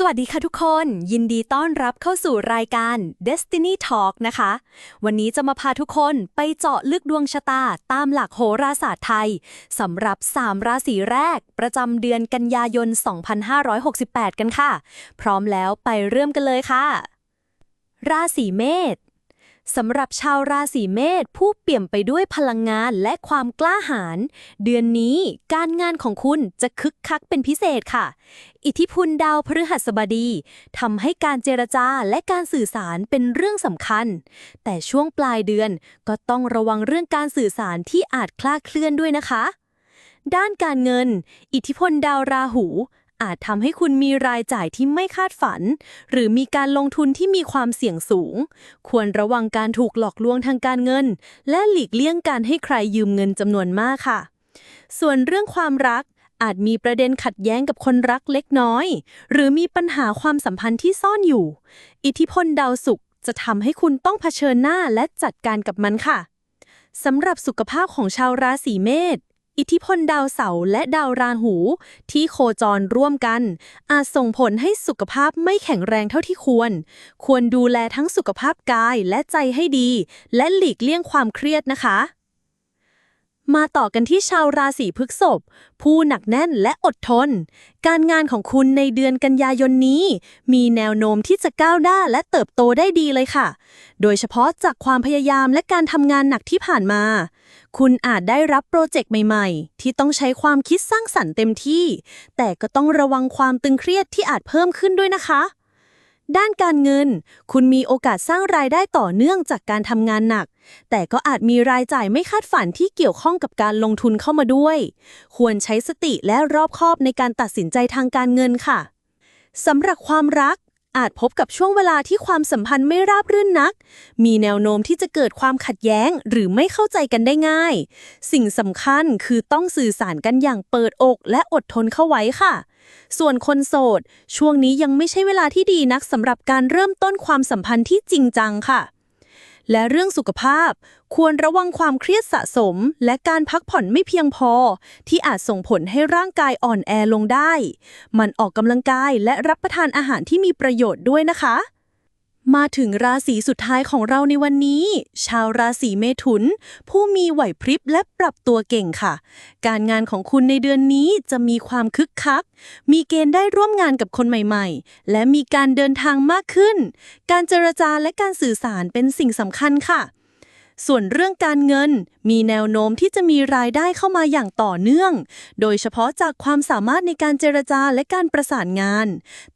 สวัสดีค่ะทุกคน ยินดีต้อนรับเข้าสู่รายการ Destiny Talk นะคะ วันนี้จะมาพาทุกคนไปเจาะลึกดวงชะตาตามหลักโหราศาสตร์ไทยสำหรับ 3 ราศีแรก ประจำเดือนกันยายน 2568 กันค่ะ พร้อมแล้วไปเริ่มกันเลยค่ะ ราศีเมษ สำหรับชาวราศีเมษผู้เปี่ยมไปด้วยพลังงานและความกล้าหาญเดือนนี้การงานของคุณจะคึกคักเป็นพิเศษค่ะ อิทธิพลดาวพฤหัสบดีทำให้การเจรจาและการสื่อสารเป็นเรื่องสำคัญ แต่ช่วงปลายเดือนก็ต้องระวังเรื่องการสื่อสารที่อาจคลาดเคลื่อนด้วยนะคะ ด้านการเงิน อิทธิพลดาวราหู อาจทำให้คุณมีรายจ่ายที่ไม่คาดฝัน หรือมีการลงทุนที่มีความเสี่ยงสูง ควรระวังการถูกหลอกลวงทางการเงิน และหลีกเลี่ยงการให้ใครยืมเงินจำนวนมากค่ะ ส่วนเรื่องความรักอาจมีประเด็นขัดแย้งกับคนรักเล็กน้อย หรือมีปัญหาความสัมพันธ์ที่ซ่อนอยู่ อิทธิพลดาวศุกร์จะทำให้คุณต้องเผชิญหน้าและจัดการกับมันค่ะสำหรับสุขภาพของชาวราศีเมษ อิทธิพลดาวเสาร์และดาวราหู ที่โคจรร่วมกัน อาจส่งผลให้สุขภาพไม่แข็งแรงเท่าที่ควร ควรดูแลทั้งสุขภาพกายและใจให้ดี และหลีกเลี่ยงความเครียดนะคะ มาต่อกันที่ชาวราศีพฤษภผู้หนักแน่นและอดทน การงานของคุณในเดือนกันยายนนี้ มีแนวโน้มที่จะก้าวหน้าและเติบโตได้ดีเลยค่ะ โดยเฉพาะจากความพยายามและการทำงานหนักที่ผ่านมา คุณอาจได้รับโปรเจกต์ใหม่ๆ ที่ต้องใช้ความคิดสร้างสรรค์เต็มที่ แต่ก็ต้องระวังความตึงเครียดที่อาจเพิ่มขึ้นด้วยนะคะ ด้านการเงิน คุณมีโอกาสสร้างรายได้ต่อเนื่องจากการทำงานหนัก แต่ก็อาจมีรายจ่ายไม่คาดฝันที่เกี่ยวข้องกับการลงทุนเข้ามาด้วย ควรใช้สติและรอบคอบในการตัดสินใจทางการเงินค่ะสำหรับความรัก อาจพบกับช่วงเวลาที่ความสัมพันธ์ไม่ราบรื่นนัก มีแนวโน้มที่จะเกิดความขัดแย้งหรือไม่เข้าใจกันได้ง่าย สิ่งสำคัญคือต้องสื่อสารกันอย่างเปิดอกและอดทนเข้าไว้ค่ะ ส่วนคนโสด ช่วงนี้ยังไม่ใช่เวลาที่ดีนักสำหรับการเริ่มต้นความสัมพันธ์ที่จริงจังค่ะ และเรื่องสุขภาพ ควรระวังความเครียดสะสม และการพักผ่อนไม่เพียงพอ ที่อาจส่งผลให้ร่างกายอ่อนแอลงได้ มันออกกำลังกายและรับประทานอาหารที่มีประโยชน์ด้วยนะคะ มาถึงราศีสุดท้ายของเราในวันนี้ ชาวราศีเมถุน ผู้มีไหวพริบและปรับตัวเก่งค่ะ การงานของคุณในเดือนนี้จะมีความคึกคัก มีเกณฑ์ได้ร่วมงานกับคนใหม่ๆ และมีการเดินทางมากขึ้น การเจรจาและการสื่อสารเป็นสิ่งสำคัญค่ะ ส่วนเรื่องการเงินมีแนวโน้มที่จะมีรายได้เข้ามาอย่างต่อเนื่อง โดยเฉพาะจากความสามารถในการเจรจาและการประสานงาน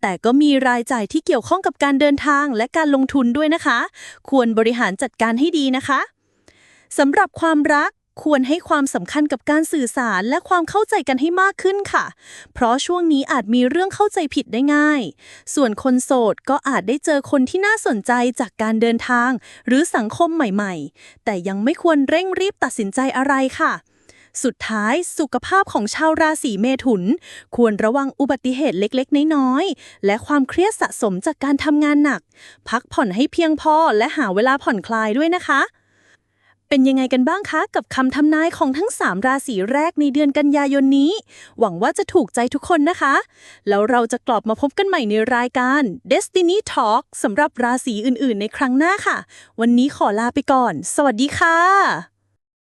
แต่ก็มีรายจ่ายที่เกี่ยวข้องกับการเดินทางและการลงทุนด้วยนะคะ ควรบริหารจัดการให้ดีนะคะสำหรับความรัก ควรให้ความสำคัญกับการสื่อสารและความเข้าใจกันให้มากขึ้นค่ะ เพราะช่วงนี้อาจมีเรื่องเข้าใจผิดได้ง่าย ส่วนคนโสดก็อาจได้เจอคนที่น่าสนใจจากการเดินทาง หรือสังคมใหม่ๆ แต่ยังไม่ควรเร่งรีบตัดสินใจอะไรค่ะ สุดท้ายสุขภาพของชาวราศีเมถุน ควรระวังอุบัติเหตุเล็กๆ น้อยๆ และความเครียดสะสมจากการทำงานหนัก พักผ่อนให้เพียงพอและหาเวลาผ่อนคลายด้วยนะคะ เป็นยังไงกันบ้างคะ กับคำทำนายของทั้ง 3 ราศีแรกในเดือนกันยายนนี้ หวังว่าจะถูกใจทุกคนนะคะ แล้วเราจะกลับมาพบกันใหม่ในรายการ Destiny Talk สำหรับราศีอื่น ๆ ในครั้งหน้าค่ะ วันนี้ขอลาไปก่อน สวัสดีค่ะ